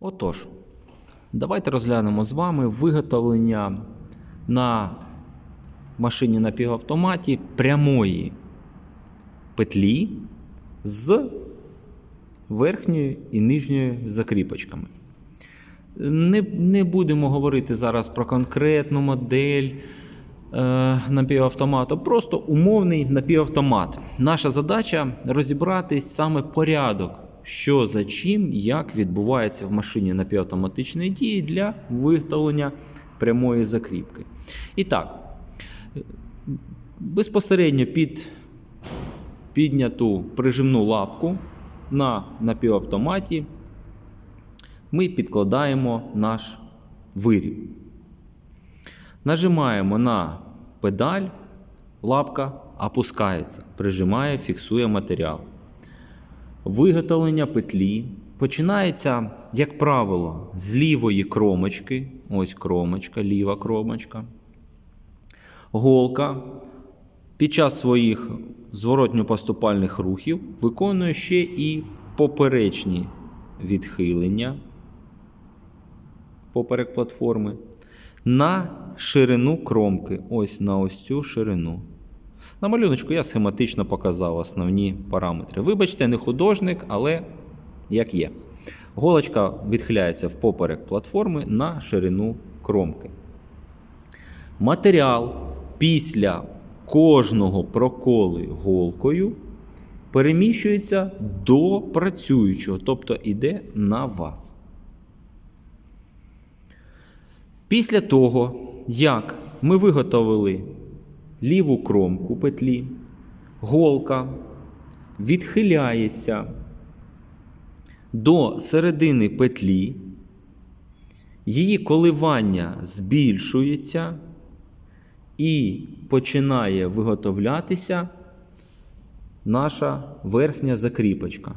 Отож, давайте розглянемо з вами виготовлення на машині напівавтоматі прямої петлі з верхньою і нижньою закріпочками. Не, не будемо говорити зараз про конкретну модель е, напівавтомату, просто умовний напівавтомат. Наша задача розібратись саме порядок, що за чим, як відбувається в машині напівавтоматичної дії для виготовлення прямої закріпки. І так, безпосередньо під підняту прижимну лапку на напівавтоматі ми підкладаємо наш виріб. Нажимаємо на педаль, лапка опускається, прижимає, фіксує матеріал. Виготовлення петлі починається, як правило, з лівої кромочки. Ось кромочка, ліва кромочка. Голка під час своїх зворотньо-поступальних рухів виконує ще і поперечні відхилення поперек платформи на ширину кромки. Ось на ось цю ширину. На малюночку я схематично показав основні параметри. Вибачте, не художник, але як є. Голочка відхиляється в поперек платформи на ширину кромки. Матеріал після кожного проколи голкою переміщується до працюючого, тобто йде на вас. Після того, як ми виготовили ліву кромку петлі, голка відхиляється до середини петлі, її коливання збільшується і починає виготовлятися наша верхня закріпочка.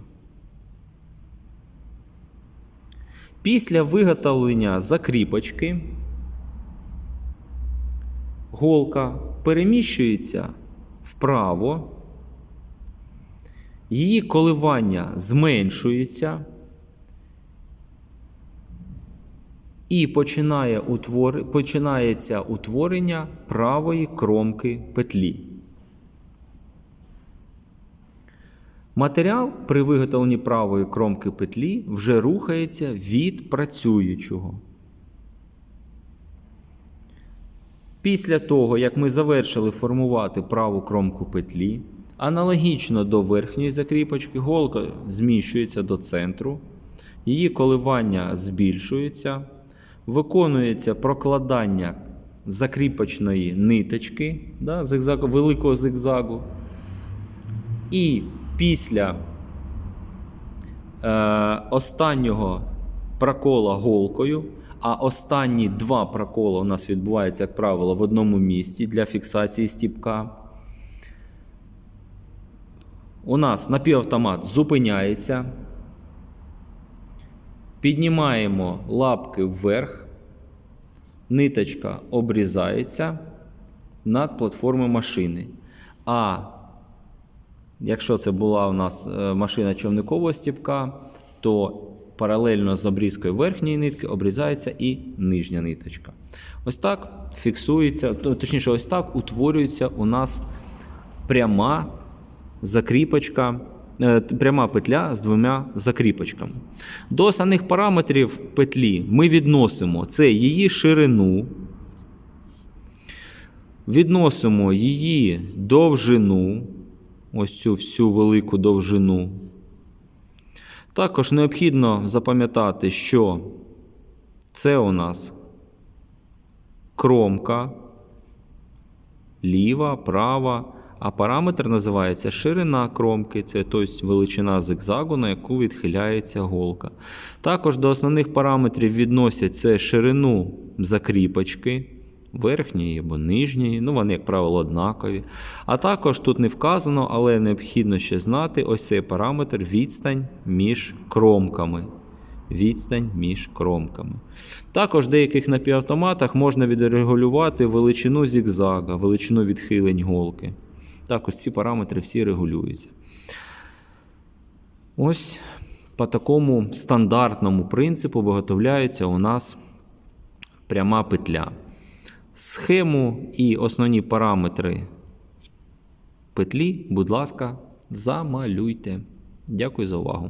Після виготовлення закріпочки голка переміщується вправо, її коливання зменшується і починає утвор... починається утворення правої кромки петлі. Матеріал при виготовленні правої кромки петлі вже рухається від працюючого. Після того, як ми завершили формувати праву кромку петлі, аналогічно до верхньої закріпочки, голка зміщується до центру, її коливання збільшується, виконується прокладання закріпочної ниточки да, зигзагу, великого зигзагу. І після е, останнього прокола голкою, а останні два проколи у нас відбуваються, як правило, в одному місці для фіксації стіпка. У нас напівавтомат зупиняється. Піднімаємо лапки вверх, ниточка обрізається над платформою машини. А Якщо це була у нас е, машина човникового стіпка, то паралельно з обрізкою верхньої нитки обрізається і нижня ниточка. Ось так фіксується, точніше, ось так утворюється у нас пряма закріпочка, е, пряма петля з двома закріпочками. До основних параметрів петлі ми відносимо це її ширину, відносимо її довжину ось цю всю велику довжину. Також необхідно запам'ятати, що це у нас кромка, ліва, права, а параметр називається ширина кромки, це тобто величина зигзагу, на яку відхиляється голка. Також до основних параметрів відносять це ширину закріпочки верхньої або нижньої, ну вони, як правило, однакові. А також тут не вказано, але необхідно ще знати ось цей параметр відстань між кромками. Відстань між кромками. Також в деяких напівавтоматах можна відрегулювати величину зігзага, величину відхилень голки. Так, ось ці параметри всі регулюються. Ось по такому стандартному принципу виготовляється у нас пряма петля. Схему і основні параметри петлі, будь ласка, замалюйте. Дякую за увагу.